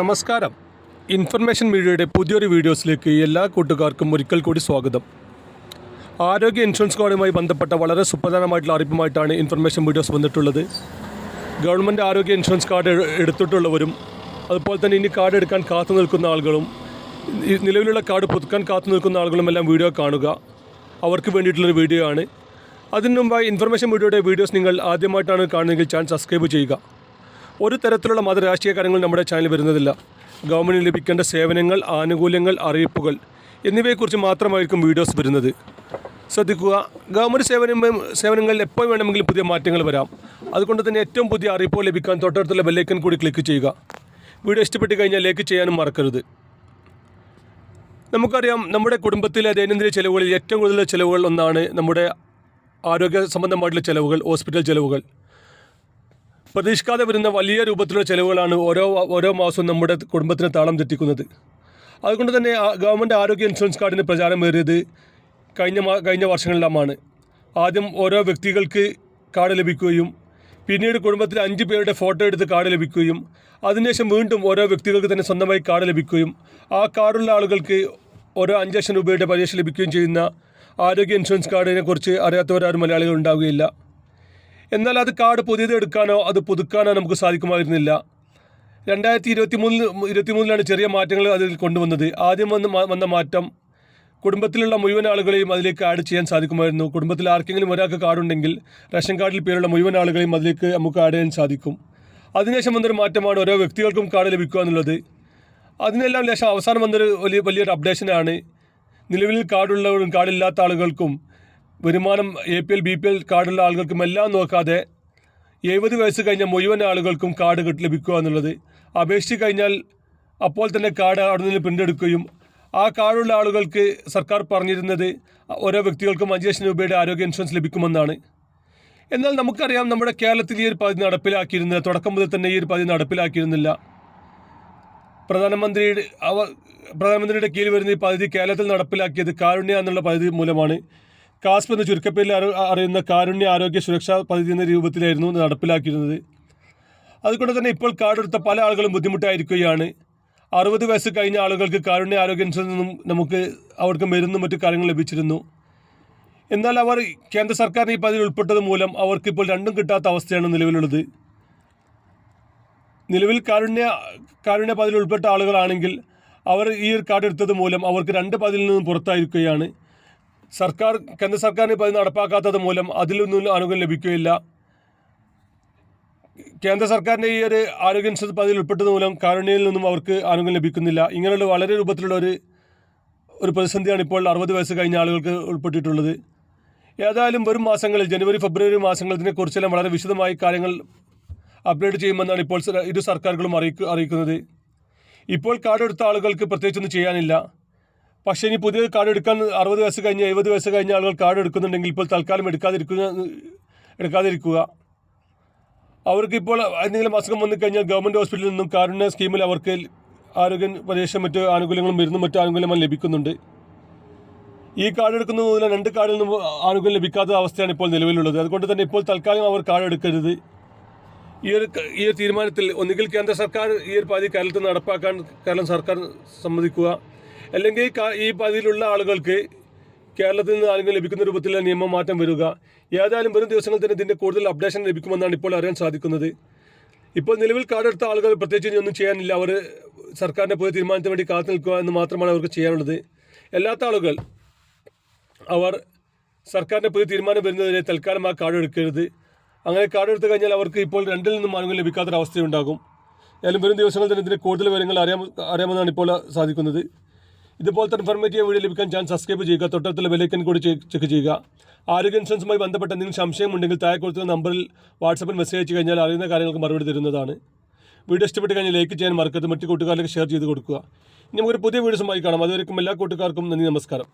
നമസ്കാരം. ഇൻഫർമേഷൻ മീഡിയയുടെ പുതിയൊരു വീഡിയോസിലേക്ക് എല്ലാ കൂട്ടുകാർക്കും ഒരിക്കൽ കൂടി സ്വാഗതം. ആരോഗ്യ ഇൻഷുറൻസ് കാർഡുമായി ബന്ധപ്പെട്ട വളരെ സുപ്രധാനമായിട്ടുള്ള അറിയിപ്പുമായിട്ടാണ് ഇൻഫർമേഷൻ വീഡിയോസ് വന്നിട്ടുള്ളത്. ഗവൺമെന്റ് ആരോഗ്യ ഇൻഷുറൻസ് കാർഡ് എടുത്തിട്ടുള്ളവരും അതുപോലെ തന്നെ ഇനി കാർഡ് എടുക്കാൻ കാത്തു നിൽക്കുന്ന ആളുകളും നിലവിലുള്ള കാർഡ് പുതുക്കാൻ കാത്തു നിൽക്കുന്ന ആളുകളും എല്ലാം വീഡിയോ കാണുക. അവർക്ക് വേണ്ടിയിട്ടുള്ളൊരു വീഡിയോ ആണ്. അതിനു മുമ്പായി ഇൻഫർമേഷൻ വീഡിയോയുടെ വീഡിയോസ് നിങ്ങൾ ആദ്യമായിട്ടാണ് കാണുന്നതെങ്കിൽ ചാനൽ സബ്സ്ക്രൈബ് ചെയ്യുക. ഒരു തരത്തിലുള്ള മത രാഷ്ട്രീയ കാര്യങ്ങൾ നമ്മുടെ ചാനൽ വരുന്നതില്ല. ഗവൺമെന്റിന് ലഭിക്കേണ്ട സേവനങ്ങൾ ആനുകൂല്യങ്ങൾ അറിയിപ്പുകൾ എന്നിവയെക്കുറിച്ച് മാത്രമായിരിക്കും വീഡിയോസ് വരുന്നത്. ശ്രദ്ധിക്കുക ഗവൺമെന്റ് സേവനം സേവനങ്ങളിൽ എപ്പോൾ വേണമെങ്കിലും പുതിയ മാറ്റങ്ങൾ വരാം. അതുകൊണ്ട് തന്നെ ഏറ്റവും പുതിയ അറിയിപ്പുകൾ ലഭിക്കാൻ തൊട്ടടുത്തുള്ള ബെല്ലൈക്കൻ കൂടി ക്ലിക്ക് ചെയ്യുക. വീഡിയോ ഇഷ്ടപ്പെട്ട് കഴിഞ്ഞാൽ ലൈക്ക് ചെയ്യാനും മറക്കരുത്. നമുക്കറിയാം നമ്മുടെ കുടുംബത്തിലെ ദൈനംദിന ചിലവുകളിൽ ഏറ്റവും കൂടുതൽ ചിലവുകൾ ഒന്നാണ് നമ്മുടെ ആരോഗ്യ സംബന്ധമായിട്ടുള്ള ചിലവുകൾ ഹോസ്പിറ്റൽ ചെലവുകൾ. പ്രതീക്ഷിക്കാതെ വരുന്ന വലിയ രൂപത്തിലുള്ള ചെലവുകളാണ് ഓരോ ഓരോ മാസവും നമ്മുടെ കുടുംബത്തിന് താളം തെറ്റിക്കുന്നത്. അതുകൊണ്ട് തന്നെ ഗവൺമെന്റ് ആരോഗ്യ ഇൻഷുറൻസ് കാർഡിന് പ്രചാരമേറിയത് കഴിഞ്ഞ കഴിഞ്ഞ വർഷങ്ങളിലാണ് ആദ്യം ഓരോ വ്യക്തികൾക്ക് കാർഡ് ലഭിക്കുകയും പിന്നീട് കുടുംബത്തിൽ അഞ്ച് പേരുടെ ഫോട്ടോ എടുത്ത് കാർഡ് ലഭിക്കുകയും അതിനുശേഷം വീണ്ടും ഓരോ വ്യക്തികൾക്ക് തന്നെ സ്വന്തമായി കാർഡ് ലഭിക്കുകയും ആ കാർഡുള്ള ആളുകൾക്ക് ഓരോ അഞ്ച് ലക്ഷം രൂപയുടെ പരീക്ഷ ലഭിക്കുകയും ചെയ്യുന്ന ആരോഗ്യ ഇൻഷുറൻസ് കാർഡിനെക്കുറിച്ച് അറിയാത്തവരാരും മലയാളികൾ ഉണ്ടാവുകയില്ല. എന്നാൽ അത് കാർഡ് പുതിയത് എടുക്കാനോ അത് പുതുക്കാനോ നമുക്ക് സാധിക്കുമായിരുന്നില്ല. രണ്ടായിരത്തി ഇരുപത്തി മൂന്നിൽ ഇരുപത്തി മൂന്നിലാണ് ചെറിയ മാറ്റങ്ങൾ അതിൽ കൊണ്ടുവന്നത്. ആദ്യം വന്ന് വന്ന മാറ്റം കുടുംബത്തിലുള്ള മുഴുവൻ ആളുകളെയും അതിലേക്ക് ആഡ് ചെയ്യാൻ സാധിക്കുമായിരുന്നു. കുടുംബത്തിൽ ആർക്കെങ്കിലും ഒരാൾക്ക് കാർഡുണ്ടെങ്കിൽ റേഷൻ കാർഡിൽ പേരുള്ള മുഴുവൻ ആളുകളെയും അതിലേക്ക് നമുക്ക് ആഡ് ചെയ്യാൻ സാധിക്കും. അതിനുശേഷം വന്നൊരു മാറ്റമാണ് ഓരോ വ്യക്തികൾക്കും കാർഡ് ലഭിക്കുക എന്നുള്ളത്. അതിനെല്ലാം ശേഷം അവസാനം വന്നൊരു വലിയ വലിയൊരു അപ്ഡേഷനാണ് നിലവിൽ കാർഡുള്ളവരും കാർഡില്ലാത്ത ആളുകൾക്കും വരുമാനം A P L B P L കാർഡുള്ള ആളുകൾക്കും എല്ലാം നോക്കാതെ എഴുപത് വയസ്സ് കഴിഞ്ഞ മുഴുവൻ ആളുകൾക്കും കാർഡ് കിട്ടി ലഭിക്കുക എന്നുള്ളത്. അപേക്ഷിച്ച് കഴിഞ്ഞാൽ അപ്പോൾ തന്നെ കാർഡ് അവിടെ നിന്ന് പ്രിന്റ് എടുക്കുകയും ആ കാർഡുള്ള ആളുകൾക്ക് സർക്കാർ പറഞ്ഞിരുന്നത് ഓരോ വ്യക്തികൾക്കും അഞ്ച് ലക്ഷം രൂപയുടെ ആരോഗ്യ ഇൻഷുറൻസ് ലഭിക്കുമെന്നാണ്. എന്നാൽ നമുക്കറിയാം നമ്മുടെ കേരളത്തിൽ ഈ ഒരു പദ്ധതി നടപ്പിലാക്കിയിരുന്നില്ല. തുടക്കം മുതൽ തന്നെ ഈ ഒരു പദ്ധതി നടപ്പിലാക്കിയിരുന്നില്ല. പ്രധാനമന്ത്രിയുടെ അവ പ്രധാനമന്ത്രിയുടെ കീഴിൽ വരുന്ന ഈ പദ്ധതി കേരളത്തിൽ നടപ്പിലാക്കിയത് കാരുണ്യ എന്നുള്ള പദ്ധതി മൂലമാണ്. കാസ്പ് എന്ന ചുരുക്കപ്പേരിൽ അറിയുന്ന കാരുണ്യ ആരോഗ്യ സുരക്ഷാ പദ്ധതി എന്ന രൂപത്തിലായിരുന്നു നടപ്പിലാക്കിയിരുന്നത്. അതുകൊണ്ട് തന്നെ ഇപ്പോൾ കാർഡ് എടുത്ത പല ആളുകളും ബുദ്ധിമുട്ടായിരിക്കുകയാണ്. അറുപത് വയസ്സ് കഴിഞ്ഞ ആളുകൾക്ക് കാരുണ്യ ആരോഗ്യ ഇൻഷുറൻസ് നിന്നും നമുക്ക് അവർക്ക് മരുന്നും മറ്റു കാര്യങ്ങൾ ലഭിച്ചിരുന്നു. എന്നാൽ അവർ കേന്ദ്ര സർക്കാരിന് ഈ പദ്ധതിയിൽ ഉൾപ്പെട്ടത് മൂലം അവർക്ക് ഇപ്പോൾ രണ്ടും കിട്ടാത്ത അവസ്ഥയാണ് നിലവിലുള്ളത്. നിലവിൽ കാരുണ്യ കാരുണ്യ പദ്ധതിയിൽ ഉൾപ്പെട്ട ആളുകളാണെങ്കിൽ അവർ ഈ ഒരു കാർഡ് എടുത്തത് മൂലം അവർക്ക് രണ്ട് പതിൽ നിന്നും പുറത്തായിരിക്കുകയാണ്. സർക്കാർ കേന്ദ്ര സർക്കാരിന് പദ്ധതി നടപ്പാക്കാത്തത് മൂലം അതിലൊന്നും ആനുകൂല്യം ലഭിക്കുകയില്ല. കേന്ദ്ര സർക്കാരിന്റെ ഈ ഒരു ആരോഗ്യ ഇൻഷുറൻസ് പദ്ധതിയിൽ ഉൾപ്പെട്ടത് മൂലം കാരുണ്യയിൽ നിന്നും അവർക്ക് ആനുകൂല്യം ലഭിക്കുന്നില്ല. ഇങ്ങനെയുള്ള വളരെ രൂപത്തിലുള്ള ഒരു ഒരു പ്രതിസന്ധിയാണ് ഇപ്പോൾ അറുപത് വയസ്സ് കഴിഞ്ഞ ആളുകൾക്ക് ഉൾപ്പെട്ടിട്ടുള്ളത്. ഏതായാലും വരും മാസങ്ങളിൽ ജനുവരി ഫെബ്രുവരി മാസങ്ങളിൽ ഇതിനെക്കുറിച്ചെല്ലാം വളരെ വിശദമായി കാര്യങ്ങൾ അപ്ഡേറ്റ് ചെയ്യുമെന്നാണ് ഇപ്പോൾ ഇരു സർക്കാരുകളും അറിയിക്കു അറിയിക്കുന്നത്. ഇപ്പോൾ കാർഡെടുത്ത ആളുകൾക്ക് പ്രത്യേകിച്ചൊന്നും ചെയ്യാനില്ല. പക്ഷേ ഇനി പുതിയ കാർഡ് എടുക്കാൻ അറുപത് വയസ്സ് കഴിഞ്ഞ് എഴുപത് വയസ്സ് കഴിഞ്ഞ ആളുകൾ കാർഡ് എടുക്കുന്നുണ്ടെങ്കിൽ ഇപ്പോൾ തൽക്കാലം എടുക്കാതിരിക്കുക എടുക്കാതിരിക്കുക. അവർക്ക് ഇപ്പോൾ എന്തെങ്കിലും അസുഖം വന്നു കഴിഞ്ഞാൽ ഗവൺമെന്റ് ഹോസ്പിറ്റലിൽ നിന്നും കാരുണ്യ സ്കീമിൽ അവർക്ക് ആരോഗ്യ പരീക്ഷ മറ്റ് ആനുകൂല്യങ്ങളും മരുന്നും മറ്റു ആനുകൂല്യങ്ങളും ലഭിക്കുന്നുണ്ട്. ഈ കാർഡ് എടുക്കുന്നത് മുതൽ രണ്ട് കാർഡിൽ നിന്നും ആനുകൂല്യം ലഭിക്കാത്ത അവസ്ഥയാണ് ഇപ്പോൾ നിലവിലുള്ളത്. അതുകൊണ്ട് തന്നെ ഇപ്പോൾ തൽക്കാലം അവർ കാർഡ് എടുക്കരുത്. ഈ ഒരു ഈ ഒരു തീരുമാനത്തിൽ ഒന്നുകിൽ കേന്ദ്ര സർക്കാർ ഈ ഒരു പാതി കേരളത്തിൽ നടപ്പാക്കാൻ കേരളം സർക്കാർ സമ്മതിക്കുക. അല്ലെങ്കിൽ ഈ പതിയിലുള്ള ആളുകൾക്ക് കേരളത്തിൽ നിന്ന് ആരെങ്കിലും ലഭിക്കുന്ന രൂപത്തിലുള്ള നിയമമാറ്റം വരിക. ഏതായാലും വരും ദിവസങ്ങളിൽ തന്നെ ഇതിന്റെ കൂടുതൽ അപ്ഡേഷൻ ലഭിക്കുമെന്നാണ് ഇപ്പോൾ അറിയാൻ സാധിക്കുന്നത്. ഇപ്പോൾ നിലവിൽ കാർഡ് എടുത്ത ആളുകൾ പ്രത്യേകിച്ച് ഇനി ഒന്നും ചെയ്യാനില്ല. അവർ സർക്കാരിന്റെ പുതിയ തീരുമാനത്തിന് വേണ്ടി കാത്തു നിൽക്കുക എന്ന് മാത്രമാണ് അവർക്ക് ചെയ്യാനുള്ളത്. അല്ലാത്ത ആളുകൾ അവർ സർക്കാരിന്റെ പുതിയ തീരുമാനം വരുന്നതിനെ തൽക്കാലം ആ കാർഡ് എടുക്കരുത്. അങ്ങനെ കാർഡ് എടുത്തു കഴിഞ്ഞാൽ അവർക്ക് ഇപ്പോൾ രണ്ടിൽ നിന്നും ആളുകൾ ലഭിക്കാത്തൊരവസ്ഥയുണ്ടാകും. ഏതായാലും വരും ദിവസങ്ങളിൽ തന്നെ ഇതിന്റെ കൂടുതൽ വിവരങ്ങൾ അറിയാം അറിയാമെന്നാണ് ഇപ്പോൾ സാധിക്കുന്നത്. ഇതുപോലത്തെ ഇൻഫർമേറ്റീവ് വീഡിയോ ലഭിക്കാൻ ചാനൽ സബ്സ്ക്രൈബ് ചെയ്യുക. തൊട്ടടുത്തുള്ള ബെലൈക്കൻ കൂടി ചെക്ക് ചെയ്യുക. ആരോഗ്യ ഇൻഷുറൻസുമായി ബന്ധപ്പെട്ട എന്തെങ്കിലും സംശയമുണ്ടെങ്കിൽ താഴെ കൊടുത്ത നമ്പറിൽ വാട്സപ്പിൽ മെസ്സേജ് അയച്ചു കഴിഞ്ഞാൽ അറിയുന്ന കാര്യങ്ങൾക്ക് മറുപടി തരുന്നതാണ്. വീഡിയോ ഇഷ്ടപ്പെട്ട് കഴിഞ്ഞാൽ ലൈക്ക് ചെയ്യാൻ മറക്കരുത്. മറ്റു കൂട്ടുകാരിലേക്ക് ഷെയർ ചെയ്ത് കൊടുക്കുക. ഇനി നമുക്കൊരു പുതിയ വീഡിയോസുമായി കാണാം. അതുവരെക്കും എല്ലാ കൂട്ടുകാർക്കും നന്ദി നമസ്കാരം.